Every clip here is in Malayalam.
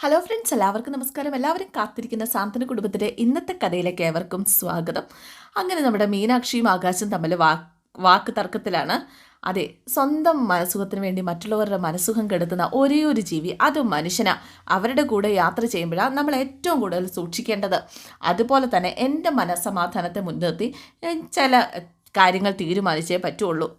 ഹലോ ഫ്രണ്ട്സ് എല്ലാവർക്കും നമസ്കാരം. എല്ലാവരും കാത്തിരിക്കുന്ന സാന്ത്വന കുടുംബത്തിന്റെ ഇന്നത്തെ കഥയിലേക്ക് ഏവർക്കും സ്വാഗതം. അങ്ങനെ നമ്മുടെ മീനാക്ഷിയും ആകാശം തമ്മിൽ വാക്ക് തർക്കത്തിലാണ്. അതെ സ്വന്തം മനസുഖത്തിന് വേണ്ടി മറ്റുള്ളവരുടെ മനസുഖം കെടുത്തുന്ന ഒരേ ഒരു ജീവി അത് മനുഷ്യനാ. അവരുടെ കൂടെ യാത്ര ചെയ്യുമ്പോഴാണ് നമ്മൾ ഏറ്റവും കൂടുതൽ സൂക്ഷിക്കേണ്ടത്. അതുപോലെ തന്നെ എന്റെ മനസ്സമാധാനത്തെ മുൻനിർത്തി ചില കാര്യങ്ങൾ തീരുമാനിച്ചേ പറ്റുള്ളൂ.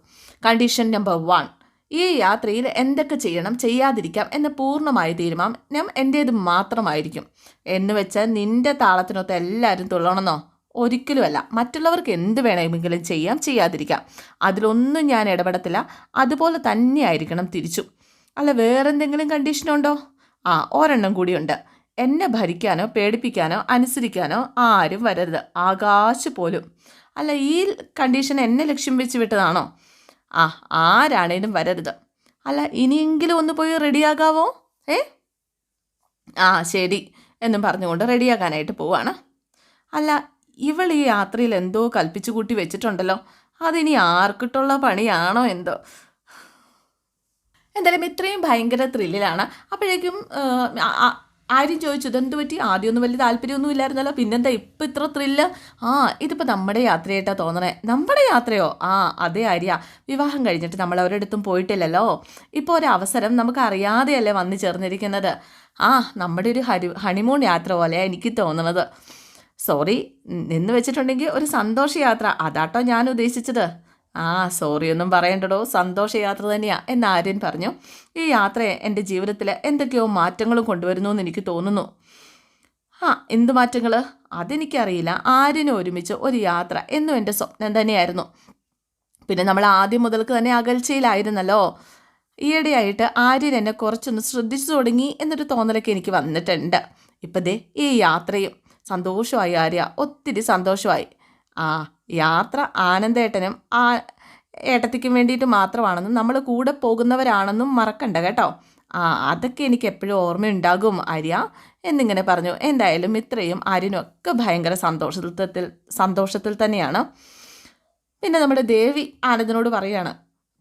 കണ്ടീഷൻ നമ്പർ വൺ ഈ യാത്രയിൽ എന്തൊക്കെ ചെയ്യണം ചെയ്യാതിരിക്കാം എന്ന പൂർണമായ തീരുമാനം എന്റേത് മാത്രമായിരിക്കും. എന്ന് വെച്ചാൽ നിന്റെ താളത്തിനൊത്ത് എല്ലാവരും തുള്ളണമെന്നോ? ഒരിക്കലുമല്ല. മറ്റുള്ളവർക്ക് എന്ത് വേണമെങ്കിലും ചെയ്യാം ചെയ്യാതിരിക്കാം. അതിലൊന്നും ഞാൻ ഇടപെടത്തില്ല. അതുപോലെ തന്നെയായിരിക്കണം തിരിച്ചു. അല്ല വേറെന്തെങ്കിലും കണ്ടീഷനുണ്ടോ ആ ഒരെണ്ണം കൂടിയുണ്ട്. എന്നെ ഭരിക്കാനോ പേടിപ്പിക്കാനോ അനുസരിക്കാനോ ആരും വരരുത്. ആകാശ് പോലും. അല്ല ഈ കണ്ടീഷൻ എന്നെ ലക്ഷ്യം വെച്ച് വിട്ടതാണോ? ആ ആരാണേലും വരരുത്. അല്ല ഇനിയെങ്കിലും ഒന്ന് പോയി റെഡിയാകാവോ? ഏ? ആ ശരി എന്നും പറഞ്ഞുകൊണ്ട് റെഡിയാകാനായിട്ട് പോവാണ്. അല്ല ഇവൾ ഈ യാത്രയിൽ എന്തോ കൽപ്പിച്ചു കൂട്ടി വെച്ചിട്ടുണ്ടല്ലോ. അതിനി ആർക്കിട്ടുള്ള പണിയാണോ എന്തോ? എന്തായാലും ഇത്രയും ഭയങ്കര ത്രില്ലിലാണ്. അപ്പോഴേക്കും ആരും ചോദിച്ചു ഇതെന്ത് പറ്റി? ആദ്യമൊന്നും വലിയ താല്പര്യമൊന്നും ഇല്ലായിരുന്നല്ലോ. പിന്നെന്താ? ഇപ്പം ഇത്ര ത്രില്ല് ആ ഇതിപ്പോൾ നമ്മുടെ യാത്രയായിട്ടാ തോന്നണേ. നമ്മുടെ യാത്രയോ? ആ അതേ ആര്യ. വിവാഹം കഴിഞ്ഞിട്ട് നമ്മൾ അവരടുത്തും പോയിട്ടില്ലല്ലോ. ഇപ്പോൾ ഒരു അവസരം നമുക്ക് അറിയാതെയല്ലേ വന്നു ചേർന്നിരിക്കുന്നത്. ആ നമ്മുടെ ഒരു ഹരി ഹണിമൂൺ യാത്ര പോലെയാണ് എനിക്ക് തോന്നുന്നത് സോറി നിന്ന് വെച്ചിട്ടുണ്ടെങ്കിൽ ഒരു സന്തോഷയാത്ര. അതാട്ടോ ഞാൻ ഉദ്ദേശിച്ചത്. ആ സോറി ഒന്നും പറയണ്ടടോ. സന്തോഷ യാത്ര തന്നെയാ എന്ന് ആര്യൻ പറഞ്ഞു. ഈ യാത്ര എന്റെ ജീവിതത്തിൽ എന്തൊക്കെയോ മാറ്റങ്ങളും കൊണ്ടുവരുന്നു എന്ന് എനിക്ക് തോന്നുന്നു. ആ എന്ത് മാറ്റങ്ങൾ അതെനിക്കറിയില്ല. ആര്യനും ഒരുമിച്ച് ഒരു യാത്ര എന്നും എന്റെ സ്വപ്നം തന്നെയായിരുന്നു. പിന്നെ നമ്മൾ ആദ്യം മുതൽക്ക് തന്നെ അകൽച്ചയിലായിരുന്നല്ലോ. ഈയിടെയായിട്ട് ആര്യൻ എന്നെ കുറച്ചൊന്ന് ശ്രദ്ധിച്ചു തുടങ്ങി എന്നൊരു തോന്നലൊക്കെ എനിക്ക് വന്നിട്ടുണ്ട്. ഇപ്പം ദേ ഈ യാത്രയും സന്തോഷമായി ആര്യ. ഒത്തിരി സന്തോഷമായി. ആ യാത്ര ആനന്ദേട്ടനും ആ ഏട്ടത്തിക്കും വേണ്ടിയിട്ട് മാത്രമാണെന്നും നമ്മൾ കൂടെ പോകുന്നവരാണെന്നും മറക്കണ്ട കേട്ടോ. ആ അതൊക്കെ എനിക്ക് എപ്പോഴും ഓർമ്മയുണ്ടാകും ആര്യ. എന്നിങ്ങനെ പറഞ്ഞു. എന്തായാലും ഇത്രയും ആര്യനൊക്കെ ഭയങ്കര സന്തോഷത്തിൽ സന്തോഷത്തിൽ തന്നെയാണ്. പിന്നെ നമ്മുടെ ദേവി ആനന്ദനോട് പറയാണ്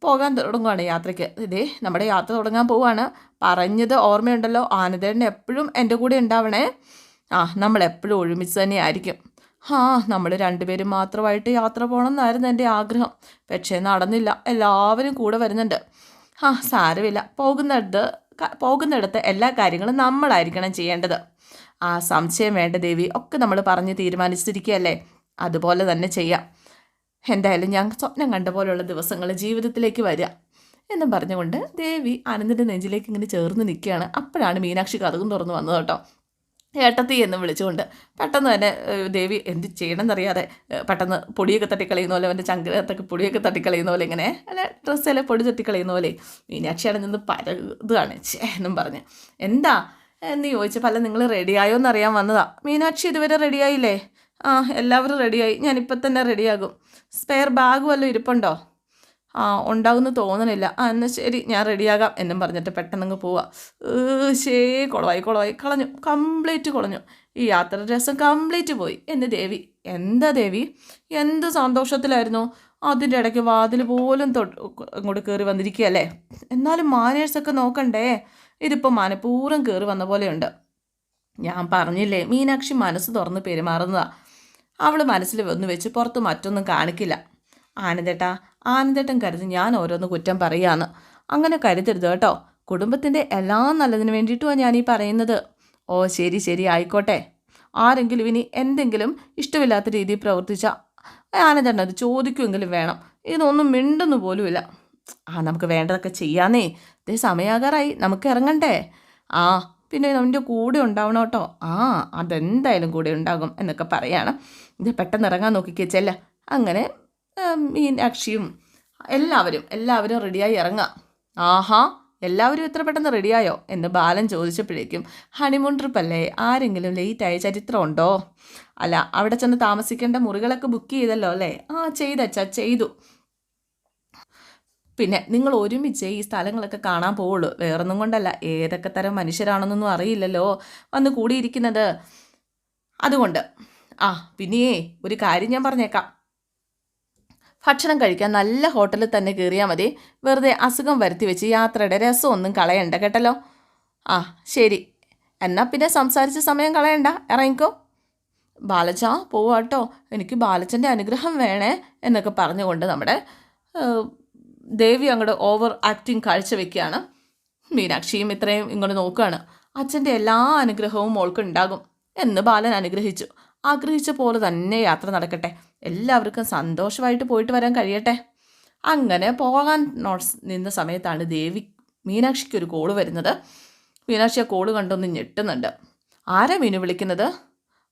പോകാൻ തുടങ്ങുവാണ് യാത്രയ്ക്ക്. ഇതേ നമ്മുടെ യാത്ര തുടങ്ങാൻ പോവുകയാണ് പറഞ്ഞത് ഓർമ്മയുണ്ടല്ലോ. ആനന്ദേട്ടൻ എപ്പോഴും എന്റെ കൂടെ ഉണ്ടാവണേ. ആ നമ്മളെപ്പോഴും ഒരുമിച്ച് തന്നെ ആയിരിക്കും. ആ നമ്മൾ രണ്ടുപേരും മാത്രമായിട്ട് യാത്ര പോകണം എന്നായിരുന്നു എന്റെ ആഗ്രഹം. പക്ഷേ നടന്നില്ല. എല്ലാവരും കൂടെ വരുന്നുണ്ട്. ആ സാരമില്ല. പോകുന്നിടത്ത് പോകുന്നിടത്ത് എല്ലാ കാര്യങ്ങളും നമ്മളായിരിക്കണം ചെയ്യേണ്ടത്. ആ സംശയം വേണ്ട ദേവി. ഒക്കെ നമ്മൾ പറഞ്ഞ് തീരുമാനിച്ചിരിക്കുകയല്ലേ? അതുപോലെ തന്നെ ചെയ്യാം. എന്തായാലും ഞാൻ സ്വപ്നം കണ്ട പോലെയുള്ള ദിവസങ്ങൾ ജീവിതത്തിലേക്ക് വരിക എന്നും പറഞ്ഞുകൊണ്ട് ദേവി ആനന്ദിന്റെ നെഞ്ചിലേക്ക് ഇങ്ങനെ ചേർന്ന് നിൽക്കുകയാണ്. അപ്പോഴാണ് മീനാക്ഷി കഥകും തുറന്നു വന്നത് കേട്ടോ. ഏട്ടത്തി എന്ന് വിളിച്ചുകൊണ്ട് പെട്ടെന്ന് തന്നെ ദേവി എന്ത് ചെയ്യണമെന്നറിയാതെ പെട്ടെന്ന് പൊടിയൊക്കെ തട്ടിക്കളയുന്ന പോലെ അവന്റെ ചങ്കരത്തൊക്കെ പൊടിയൊക്കെ തട്ടിക്കളയുന്ന പോലെ ഇങ്ങനെ അല്ല ഡ്രസ്സിലെ പൊടി തട്ടിക്കളയുന്ന പോലെ മീനാക്ഷിയാണ് നിന്ന് പരതാണ് ചേ എന്നും പറഞ്ഞ്. എന്താ? എന്ന് ചോദിച്ചപ്പോൾ പല നിങ്ങൾ റെഡിയായോ എന്നറിയാൻ വന്നതാ. മീനാക്ഷി ഇതുവരെ റെഡിയായില്ലേ ആ എല്ലാവരും റെഡിയായി ഞാനിപ്പോൾ തന്നെ റെഡിയാകും സ്പെയർ ബാഗ് വല്ലതും ഇരിപ്പുണ്ടോ? ആ ഉണ്ടാകുമെന്ന് തോന്നണില്ല. ആ എന്നാൽ ശരി ഞാൻ റെഡിയാകാം എന്നും പറഞ്ഞിട്ട് പെട്ടെന്നങ്ങ് പോവാ. ശേ കുളവായി കുളവായി കളഞ്ഞു കംപ്ലീറ്റ് കുളഞ്ഞു. ഈ യാത്ര രസം കംപ്ലീറ്റ് പോയി. എന്ന് ദേവി? എന്താ ദേവി? എന്ത് സന്തോഷത്തിലായിരുന്നു? അതിന്റെ ഇടയ്ക്ക് വാതിൽ പോലും തൊട്ട് ഇങ്ങോട്ട് കയറി വന്നിരിക്കുകയല്ലേ? എന്നാലും മാനേഴ്സൊക്കെ നോക്കണ്ടേ? ഇതിപ്പോൾ മനഃപൂർവം കയറി വന്ന പോലെയുണ്ട്. ഞാൻ പറഞ്ഞില്ലേ മീനാക്ഷി മനസ്സ് തുറന്ന് പെരുമാറുന്നതാ. അവൾ മനസ്സിൽ ഒന്ന് വെച്ച് പുറത്ത് മറ്റൊന്നും കാണിക്കില്ല. ആനന്ദേട്ടാ ആനന്ദേട്ടൻ കരുതി ഞാൻ ഓരോന്ന് കുറ്റം പറയാന്ന്. അങ്ങനെ കരുതരുത് കേട്ടോ. കുടുംബത്തിന്റെ എല്ലാ നല്ലതിന് വേണ്ടിയിട്ടുമാണ് ഞാൻ ഈ പറയുന്നത്. ഓ ശരി ശരി ആയിക്കോട്ടെ. ആരെങ്കിലും ഇനി എന്തെങ്കിലും ഇഷ്ടമില്ലാത്ത രീതിയിൽ പ്രവർത്തിച്ച ആനന്ദേട്ടൻ അത് ചോദിക്കുമെങ്കിലും വേണം. ഇതൊന്നും മിണ്ടുന്നു പോലുമില്ല. ആ നമുക്ക് വേണ്ടതൊക്കെ ചെയ്യാന്നേ. ഇതേ സമയാകാറായി. നമുക്ക് ഇറങ്ങണ്ടേ? ആ പിന്നെ അവന്റെ കൂടെ ഉണ്ടാവണം കേട്ടോ. ആ അതെന്തായാലും കൂടെ ഉണ്ടാകും എന്നൊക്കെ പറയാണ്. ഇത് പെട്ടെന്ന് ഇറങ്ങാൻ നോക്കിക്കേ ചെല്ല. അങ്ങനെ മീനാക്ഷിയും എല്ലാവരും എല്ലാവരും റെഡിയായി ഇറങ്ങാം. ആഹാ എല്ലാവരും എത്ര പെട്ടെന്ന് റെഡിയായോ എന്ന് ബാലൻ ചോദിച്ചപ്പോഴേക്കും ഹണിമൂൺ ട്രിപ്പല്ലേ ആരെങ്കിലും ലേറ്റായ ചരിത്രമുണ്ടോ അല്ല അവിടെ ചെന്ന് താമസിക്കേണ്ട മുറികളൊക്കെ ബുക്ക് ചെയ്തല്ലോ അല്ലേ? ആ ചെയ്തച്ചാ ചെയ്തു. പിന്നെ നിങ്ങൾ ഒരുമിച്ച് ഈ സ്ഥലങ്ങളൊക്കെ കാണാൻ പോവുള്ളൂ. വേറൊന്നും കൊണ്ടല്ല ഏതൊക്കെ തരം മനുഷ്യരാണെന്നൊന്നും അറിയില്ലല്ലോ. വന്ന് കൂടിയിരിക്കുന്നത്. അതുകൊണ്ട് ആ പിന്നെയേ ഒരു കാര്യം ഞാൻ പറഞ്ഞേക്കാം. ഭക്ഷണം കഴിക്കാൻ നല്ല ഹോട്ടലിൽ തന്നെ കയറിയാൽ മതി. വെറുതെ അസുഖം വരുത്തി വെച്ച് യാത്രയുടെ രസമൊന്നും കളയണ്ട കേട്ടല്ലോ? ആ ശരി. എന്നാൽ പിന്നെ സംസാരിച്ച സമയം കളയണ്ട. ഇറങ്ങിക്കോ. ബാലച്ച പോവാട്ടോ എനിക്ക് ബാലച്ചന്റെ അനുഗ്രഹം വേണേ എന്നൊക്കെ പറഞ്ഞുകൊണ്ട് നമ്മുടെ ദേവി അങ്ങോട്ട് ഓവർ ആക്ടിങ് കാഴ്ചവെക്കുകയാണ് മീനാക്ഷിയും ഇത്രയും ഇങ്ങോട്ട് നോക്കുകയാണ്. അച്ഛന്റെ എല്ലാ അനുഗ്രഹവും മോൾക്ക് ഉണ്ടാകും എന്ന് ബാലൻ അനുഗ്രഹിച്ചു. ആഗ്രഹിച്ച പോലെ തന്നെ യാത്ര നടക്കട്ടെ. എല്ലാവർക്കും സന്തോഷമായിട്ട് പോയിട്ട് വരാൻ കഴിയട്ടെ. അങ്ങനെ പോകാൻ നിന്ന സമയത്താണ് ദേവി മീനാക്ഷിക്ക് ഒരു കോൾ വരുന്നത്. മീനാക്ഷി ആ കോൾ കണ്ടൊന്ന് ഞെട്ടുന്നുണ്ട്. ആരാ മീനു വിളിക്കുന്നത്?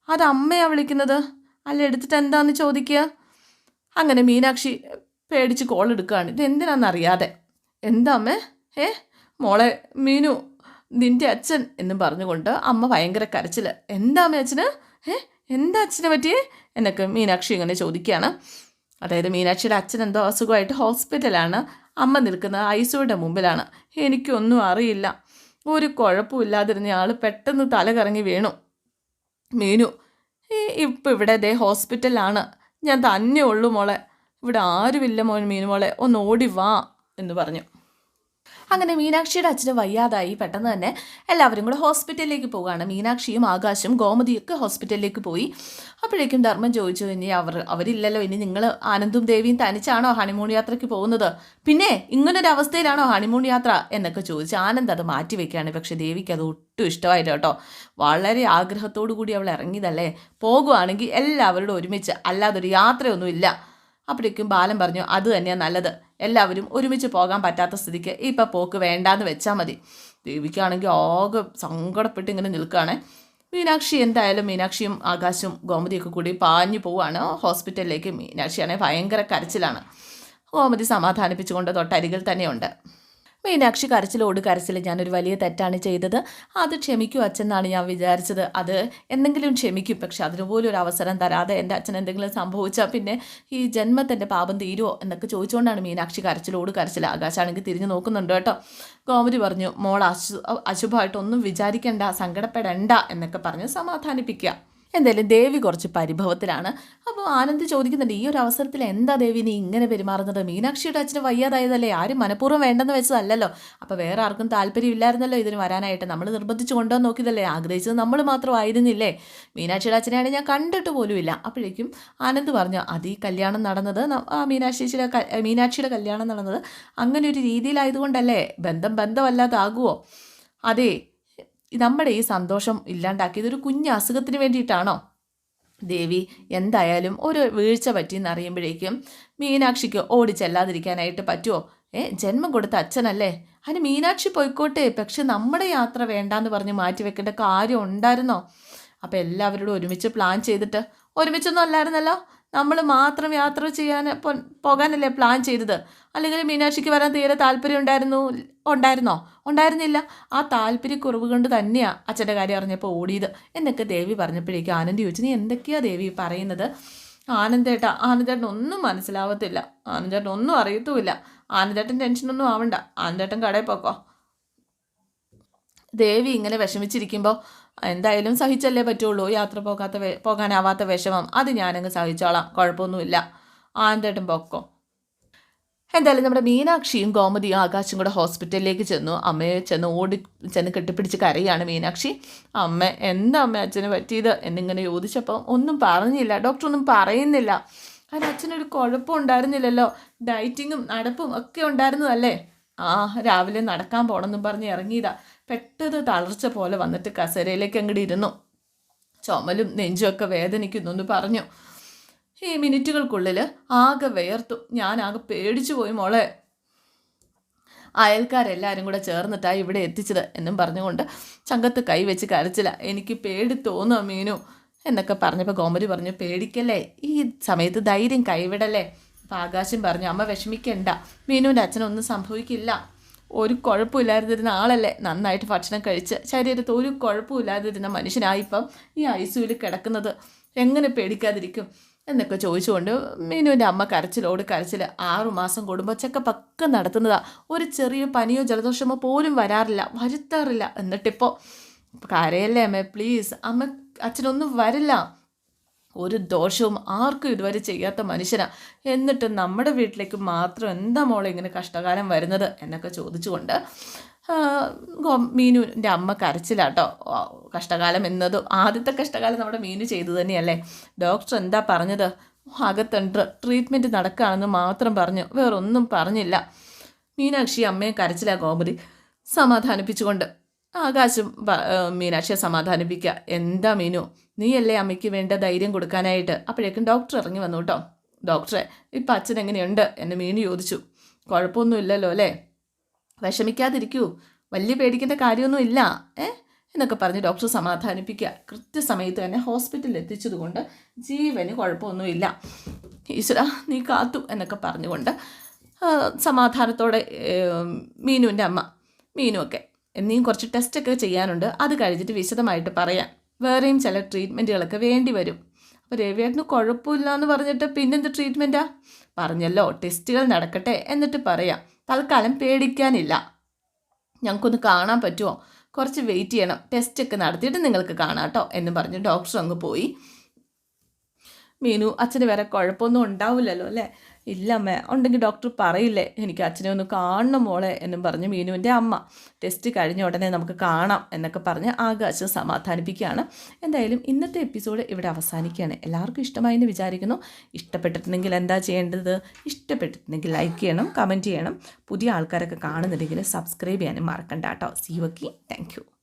അത് അമ്മയാ വിളിക്കുന്നത്? അല്ല എടുത്തിട്ട് എന്താന്ന് ചോദിക്കുക അങ്ങനെ മീനാക്ഷി പേടിച്ച് കോൾ എടുക്കുകയാണ്. ഇത് എന്തിനാണെന്നറിയാതെ എന്താ അമ്മേ? ഏ? മോളെ മീനു നിന്റെ അച്ഛൻ എന്നും പറഞ്ഞുകൊണ്ട് അമ്മ ഭയങ്കര കരച്ചിൽ എന്താ അമ്മ അച്ഛന്? ഏ? എന്താ അച്ഛനെ പറ്റിയേ? എന്നൊക്കെ മീനാക്ഷി ഇങ്ങനെ ചോദിക്കുകയാണ്. അതായത് മീനാക്ഷിയുടെ അച്ഛൻ എന്തോ അസുഖമായിട്ട് ഹോസ്പിറ്റലാണ്. അമ്മ നിൽക്കുന്നത് ഐസുവിന്റെ മുമ്പിലാണ്. എനിക്കൊന്നും അറിയില്ല. ഒരു കുഴപ്പമില്ലാതിരുന്ന ആൾ പെട്ടെന്ന് തലകറങ്ങി വീണു. മീനു ഇപ്പം ഇവിടെ ദേ ഹോസ്പിറ്റലാണ്. ഞാൻ തന്നെ ഉള്ളു മോളെ. ഇവിടെ ആരുമില്ല മോൻ മീനു മോളെ. ഒന്ന് ഓടി വാ എന്ന് പറഞ്ഞു. അങ്ങനെ മീനാക്ഷിയുടെ അച്ഛന് വയ്യാതായി. പെട്ടെന്ന് തന്നെ എല്ലാവരും കൂടെ ഹോസ്പിറ്റലിലേക്ക് പോവുകയാണ്. മീനാക്ഷിയും ആകാശും ഗോമതിയൊക്കെ ഹോസ്പിറ്റലിലേക്ക് പോയി. അപ്പോഴേക്കും ധർമ്മം ചോദിച്ചു ഇനി അവർ അവരില്ലല്ലോ. ഇനി നിങ്ങൾ ആനന്ദും ദേവിയും തനിച്ചാണോ ഹണിമൂൺ യാത്രയ്ക്ക് പോകുന്നത്? പിന്നെ ഇങ്ങനൊരു അവസ്ഥയിലാണോ ഹണിമൂൺ യാത്ര? എന്നൊക്കെ ചോദിച്ച് ആനന്ദ് അത് മാറ്റി വെക്കുകയാണ്. പക്ഷേ ദേവിക്ക് അത് ഒട്ടും ഇഷ്ടമായില്ല കേട്ടോ. വളരെ ആഗ്രഹത്തോടു കൂടി അവൾ ഇറങ്ങിയതല്ലേ? പോകുവാണെങ്കിൽ എല്ലാവരോടും ഒരുമിച്ച് അല്ലാതൊരു യാത്രയൊന്നുമില്ല. അപ്പോഴേക്കും ബാലൻ പറഞ്ഞു അത് തന്നെയാണ് നല്ലത്. എല്ലാവരും ഒരുമിച്ച് പോകാൻ പറ്റാത്ത സ്ഥിതിക്ക് ഇപ്പം പോക്ക് വേണ്ടാന്ന് വെച്ചാൽ മതി. ദേവിക്കാണെങ്കിൽ ആകെ സങ്കടപ്പെട്ട് ഇങ്ങനെ നിൽക്കുകയാണ്. മീനാക്ഷി എന്തായാലും മീനാക്ഷിയും ആകാശും ഗോമതിയൊക്കെ കൂടി പാഞ്ഞു പോവുകയാണ്. ഹോസ്പിറ്റലിലേക്ക് മീനാക്ഷിയാണെങ്കിൽ ഭയങ്കര കരച്ചിലാണ്. ഗോമതി സമാധാനിപ്പിച്ചുകൊണ്ട് തൊട്ടരികിൽ തന്നെയുണ്ട്. മീനാക്ഷി കരച്ചിലോട് കരച്ചിൽ ഞാനൊരു വലിയ തെറ്റാണ് ചെയ്തത്. അത് ക്ഷമിക്കൂ അച്ഛനാണ് ഞാൻ വിചാരിച്ചത്. അത് എന്തെങ്കിലും ക്ഷമിക്കും. പക്ഷെ അതിനുപോലും ഒരു അവസരം തരാതെ എന്റെ അച്ഛൻ എന്തെങ്കിലും സംഭവിച്ചാൽ പിന്നെ ഈ ജന്മത്തിന്റെ പാപം തീരുമോ എന്നൊക്കെ ചോദിച്ചുകൊണ്ടാണ് മീനാക്ഷി കരച്ചിലോട് കരച്ചിൽ ആകാശാണെങ്കിൽ തിരിഞ്ഞു നോക്കുന്നുണ്ട് കേട്ടോ. ഗോമതി പറഞ്ഞു മോൾ അശു അശുഭമായിട്ടൊന്നും വിചാരിക്കേണ്ട സങ്കടപ്പെടേണ്ട എന്നൊക്കെ പറഞ്ഞ് സമാധാനിപ്പിക്കുക. എന്തായാലും ദേവി കുറച്ച് പരിഭവത്തിലാണ്. അപ്പോൾ ആനന്ദ് ചോദിക്കുന്നുണ്ട് ഈ ഒരു അവസരത്തിൽ എന്താ ദേവി നീ ഇങ്ങനെ പെരുമാറുന്നത്? മീനാക്ഷിയുടെ അച്ഛന് വയ്യാതായതല്ലേ? ആരും മനഃപൂർവം വേണ്ടെന്ന് വെച്ചതല്ലല്ലോ. അപ്പോൾ വേറെ ആർക്കും താല്പര്യമില്ലായിരുന്നല്ലോ ഇതിന് വരാനായിട്ട്. നമ്മൾ നിർബന്ധിച്ച് കൊണ്ടുവന്ന് നോക്കിയതല്ലേ? ആഗ്രഹിച്ചത് നമ്മൾ മാത്രമായിരുന്നില്ലേ? മീനാക്ഷിയുടെ അച്ഛനെയാണ് ഞാൻ കണ്ടിട്ട് പോലുമില്ല. അപ്പോഴേക്കും ആനന്ദ് പറഞ്ഞു അത് ഈ കല്യാണം നടന്നത് മീനാക്ഷിയുടെ മീനാക്ഷിയുടെ കല്യാണം നടന്നത് അങ്ങനെ ഒരു രീതിയിലായതുകൊണ്ടല്ലേ? ബന്ധം ബന്ധമല്ലാതാകുമോ അതെ നമ്മുടെ ഈ സന്തോഷം ഇല്ലാണ്ടാക്കിയത് ഒരു കുഞ്ഞു അസുഖത്തിന് വേണ്ടിയിട്ടാണോ? ദേവി എന്തായാലും ഒരു വീഴ്ച പറ്റിയെന്ന് അറിയുമ്പോഴേക്കും മീനാക്ഷിക്ക് ഓടി ചെല്ലാതിരിക്കാനായിട്ട് പറ്റുമോ ഏ ജന്മം കൊടുത്ത അച്ഛനല്ലേ? അതിന് മീനാക്ഷി പോയിക്കോട്ടെ പക്ഷെ നമ്മുടെ യാത്ര വേണ്ടാന്ന് പറഞ്ഞ് മാറ്റി വെക്കേണ്ട കാര്യം ഉണ്ടായിരുന്നോ? അപ്പോൾ എല്ലാവരോടും ഒരുമിച്ച് പ്ലാൻ ചെയ്തിട്ട് ഒരുമിച്ചൊന്നും അല്ലായിരുന്നല്ലോ? നമ്മൾ മാത്രം യാത്ര ചെയ്യാൻ പോകാനല്ലേ പ്ലാൻ ചെയ്തത്? അല്ലെങ്കിൽ മീനാക്ഷിക്ക് വരാൻ തീരെ താല്പര്യം ഉണ്ടായിരുന്നു ഉണ്ടായിരുന്നോ? ഉണ്ടായിരുന്നില്ല. ആ താല്പര്യക്കുറവ് കൊണ്ട് തന്നെയാണ് അച്ഛന്റെ കാര്യം അറിഞ്ഞപ്പോൾ ഓടിയത്. എന്നൊക്കെ ദേവി പറഞ്ഞപ്പോഴേക്കും ആനന്ദ് ചോദിച്ചു നീ എന്തൊക്കെയാ ദേവി പറയുന്നത്? ആനന്ദേട്ട ആനന്ദേട്ടൻ ഒന്നും മനസ്സിലാവത്തില്ല. ആനന്ദേട്ടൻ ഒന്നും അറിയത്തുമില്ല. ആനന്ദേട്ടൻ ടെൻഷനൊന്നും ആവണ്ട. ആനന്ദേട്ടൻ കടയിൽ പോക്കോ. ദേവി ഇങ്ങനെ വിഷമിച്ചിരിക്കുമ്പോൾ എന്തായാലും സഹിച്ചല്ലേ പറ്റുള്ളൂ. യാത്ര പോകാത്ത പോകാനാവാത്ത വിഷമം. അത് ഞാനങ്ങ് സഹിച്ചോളാം. കുഴപ്പമൊന്നുമില്ല. ആനന്ദേട്ടും പൊക്കോ. എന്തായാലും നമ്മുടെ മീനാക്ഷിയും ഗോമതിയും ആകാശും കൂടെ ഹോസ്പിറ്റലിലേക്ക് ചെന്നു. അമ്മയെ ചെന്ന് ഓടി ചെന്ന് കെട്ടിപ്പിടിച്ച് കരയാണ് മീനാക്ഷി. അമ്മ എന്താ അമ്മ അച്ഛന് പറ്റിയത്? എന്നിങ്ങനെ ചോദിച്ചപ്പോൾ ഒന്നും പറഞ്ഞില്ല. ഡോക്ടർ ഒന്നും പറയുന്നില്ല. അതിന് അച്ഛനൊരു കുഴപ്പം ഉണ്ടായിരുന്നില്ലല്ലോ. ഡയറ്റിങ്ങും നടപ്പും ഒക്കെ ഉണ്ടായിരുന്നതല്ലേ? ആ രാവിലെ നടക്കാൻ പോകണമെന്നും പറഞ്ഞ് ഇറങ്ങിയതാ. പെട്ടെന്ന് തളർച്ച പോലെ വന്നിട്ട് കസേരയിലേക്ക് അങ്ങോട്ട് ഇരുന്നു. ചുമലും നെഞ്ചുമൊക്കെ വേദനിക്കുന്നു എന്ന് പറഞ്ഞു. ഈ മിനിറ്റുകൾക്കുള്ളിൽ ആകെ വേർത്തു ഞാൻ ആകെ പേടിച്ചു പോയി മോളെ. അയൽക്കാരെല്ലാവരും കൂടെ ചേർന്നിട്ടാണ് ഇവിടെ എത്തിച്ചത് എന്നും പറഞ്ഞുകൊണ്ട് ചങ്കത്ത് കൈവച്ച് കരച്ചില്ല. എനിക്ക് പേടി തോന്നുക മീനു എന്നൊക്കെ പറഞ്ഞപ്പോൾ ഗോമരി പറഞ്ഞു പേടിക്കല്ലേ? ഈ സമയത്ത് ധൈര്യം കൈവിടല്ലേ? അപ്പം ആകാശം പറഞ്ഞു അമ്മ വിഷമിക്കണ്ട. മീനുവിന്റെ അച്ഛനൊന്നും സംഭവിക്കില്ല. ഒരു കുഴപ്പമില്ലാതിരുന്ന ആളല്ലേ? നന്നായിട്ട് ഭക്ഷണം കഴിച്ച് ശരീരത്ത് ഒരു കുഴപ്പമില്ലാതിരുന്ന മനുഷ്യനായിപ്പം ഈ ഐസിയുവിൽ കിടക്കുന്നത്. എങ്ങനെ പേടിക്കാതിരിക്കും? എന്നൊക്കെ ചോദിച്ചുകൊണ്ട് മീനുവിന്റെ അമ്മ കരച്ചിലോട് കരച്ചിൽ ആറുമാസം കൂടുമ്പോൾ ചെക്കപ്പൊക്കെ നടത്തുന്നതാണ് ഒരു ചെറിയ പനിയോ ജലദോഷമോ പോലും വരാറില്ല വരുത്താറില്ല. എന്നിട്ടിപ്പോൾ കരയല്ലേ അമ്മ? പ്ലീസ് അമ്മ അച്ഛനൊന്നും വരില്ല. ഒരു ദോഷവും ആർക്കും ഇതുവരെ ചെയ്യാത്ത മനുഷ്യനാ. എന്നിട്ട് നമ്മുടെ വീട്ടിലേക്ക് മാത്രം എന്താ മോളെ ഇങ്ങനെ കഷ്ടകാലം വരുന്നത് എന്നൊക്കെ ചോദിച്ചുകൊണ്ട് മീനുവിന്റെ അമ്മ കരച്ചിലാട്ടോ. കഷ്ടകാലം എന്നതും ആദ്യത്തെ കഷ്ടകാലം നമ്മുടെ മീനു ചെയ്തു തന്നെയല്ലേ. ഡോക്ടർ എന്താ പറഞ്ഞത്? അകത്തുണ്ട് ട്രീറ്റ്മെന്റ് നടക്കുകയാണെന്ന് മാത്രം പറഞ്ഞു. വേറൊന്നും പറഞ്ഞില്ല. മീനാക്ഷി അമ്മയെ കരച്ചിലാ ഗോമതി. സമാധാനിപ്പിച്ചുകൊണ്ട് ആകാശം മീനാക്ഷിയെ സമാധാനിപ്പിക്കുക എന്താ മീനു? നീയല്ലേ അമ്മയ്ക്ക് വേണ്ട ധൈര്യം കൊടുക്കാനായിട്ട്? അപ്പോഴേക്കും ഡോക്ടർ ഇറങ്ങി വന്നു കേട്ടോ. ഡോക്ടറെ ഇപ്പം അച്ഛൻ എങ്ങനെയുണ്ട്? എന്നെ മീനു ചോദിച്ചു. കുഴപ്പമൊന്നുമില്ലല്ലോ അല്ലേ? വിഷമിക്കാതിരിക്കൂ. വലിയ പേടിക്കേണ്ട കാര്യമൊന്നും ഇല്ല ഏ? എന്നൊക്കെ പറഞ്ഞ് ഡോക്ടർ സമാധാനിപ്പിക്കുക കൃത്യസമയത്ത് തന്നെ ഹോസ്പിറ്റലിൽ എത്തിച്ചതുകൊണ്ട് ജീവന് കുഴപ്പമൊന്നുമില്ല. ഈശ്വര നീ കാത്തു എന്നൊക്കെ പറഞ്ഞുകൊണ്ട് സമാധാനത്തോടെ മീനുവിന്റെ അമ്മ മീനുവൊക്കെ ഇനിയും കുറച്ച് ടെസ്റ്റൊക്കെ ചെയ്യാനുണ്ട്. അത് കഴിഞ്ഞിട്ട് വിശദമായിട്ട് പറയാം. വേറെയും ചില ട്രീറ്റ്മെന്റുകളൊക്കെ വേണ്ടി വരും. അപ്പോൾ രവിയേട്ടന് കുഴപ്പമില്ല എന്ന് പറഞ്ഞിട്ട് പിന്നെന്ത് ട്രീറ്റ്മെന്റാ പറഞ്ഞല്ലോ ടെസ്റ്റുകൾ നടക്കട്ടെ എന്നിട്ട് പറയാം. തൽക്കാലം പേടിക്കാനില്ല. ഞങ്ങൾക്കൊന്ന് കാണാൻ പറ്റുമോ? കുറച്ച് വെയിറ്റ് ചെയ്യണം. ടെസ്റ്റൊക്കെ നടത്തിയിട്ട് നിങ്ങൾക്ക് കാണാം കേട്ടോ എന്ന് പറഞ്ഞ് ഡോക്ടർ അങ്ങ് പോയി. മീനു അച്ഛന് വേറെ കുഴപ്പമൊന്നും ഉണ്ടാവില്ലല്ലോ അല്ലേ? ഇല്ല അമ്മ ഉണ്ടെങ്കിൽ ഡോക്ടർ പറയില്ലേ എനിക്ക് അച്ഛനെ ഒന്ന് കാണണം മോളെ എന്നും പറഞ്ഞ് മീനുവിന്റെ അമ്മ. ടെസ്റ്റ് കഴിഞ്ഞ ഉടനെ നമുക്ക് കാണാം എന്നൊക്കെ പറഞ്ഞ് ആകാശം സമാധാനിപ്പിക്കുകയാണ്. എന്തായാലും ഇന്നത്തെ എപ്പിസോഡ് ഇവിടെ അവസാനിക്കുകയാണ്. എല്ലാവർക്കും ഇഷ്ടമായി എന്ന് വിചാരിക്കുന്നു. ഇഷ്ടപ്പെട്ടിട്ടുണ്ടെങ്കിൽ എന്താ ചെയ്യേണ്ടത്? ഇഷ്ടപ്പെട്ടിട്ടുണ്ടെങ്കിൽ ലൈക്ക് ചെയ്യണം കമന്റ് ചെയ്യണം. പുതിയ ആൾക്കാരൊക്കെ കാണുന്നുണ്ടെങ്കിൽ സബ്സ്ക്രൈബ് ചെയ്യാനും മറക്കണ്ട കേട്ടോ. സീവക്കി താങ്ക്